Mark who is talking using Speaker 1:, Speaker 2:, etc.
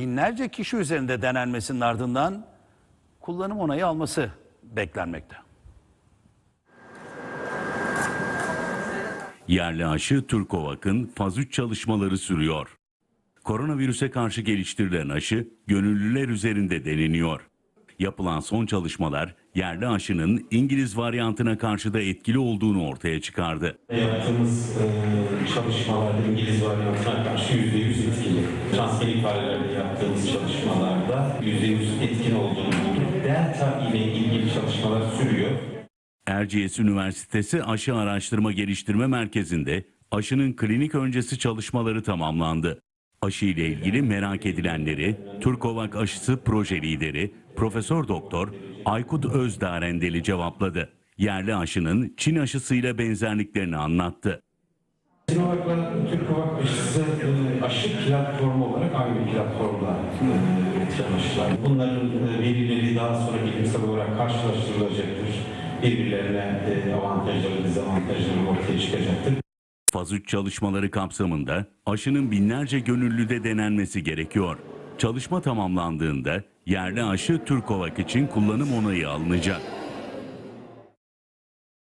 Speaker 1: binlerce kişi üzerinde denenmesinin ardından kullanım onayı alması beklenmekte.
Speaker 2: Yerli aşı Türkovak'ın faz 3 çalışmaları sürüyor. Koronavirüse karşı geliştirilen aşı gönüllüler üzerinde deneniyor. Yapılan son çalışmalar yerli aşının İngiliz varyantına karşı da etkili olduğunu ortaya çıkardı.
Speaker 3: Yaptığımız e, çalışmalarda İngiliz varyantına karşı %100 Transgenik farelerde yaptığımız çalışmalarda %100 etkin olduğunu bulduk. Delta ile ilgili çalışmalar sürüyor.
Speaker 2: Erciyes Üniversitesi Aşı Araştırma Geliştirme Merkezi'nde aşının klinik öncesi çalışmaları tamamlandı. Aşı ile ilgili merak edilenleri Turkovak aşısı proje lideri Profesör Doktor Aykut Özdarendeli cevapladı. Yerli aşının Çin aşısıyla benzerliklerini anlattı.
Speaker 3: Sinovac'la Türkovak aşısı aşı platformu olarak aynı platformda aşılar. Bunların e, verileri daha sonra bilimsel olarak karşılaştırılacaktır. Birbirlerine e, avantajları, dezavantajları ortaya çıkacaktır.
Speaker 2: Faz 3 çalışmaları kapsamında aşının binlerce gönüllüde denenmesi gerekiyor. Çalışma tamamlandığında yerli aşı Türkovak için kullanım onayı alınacak.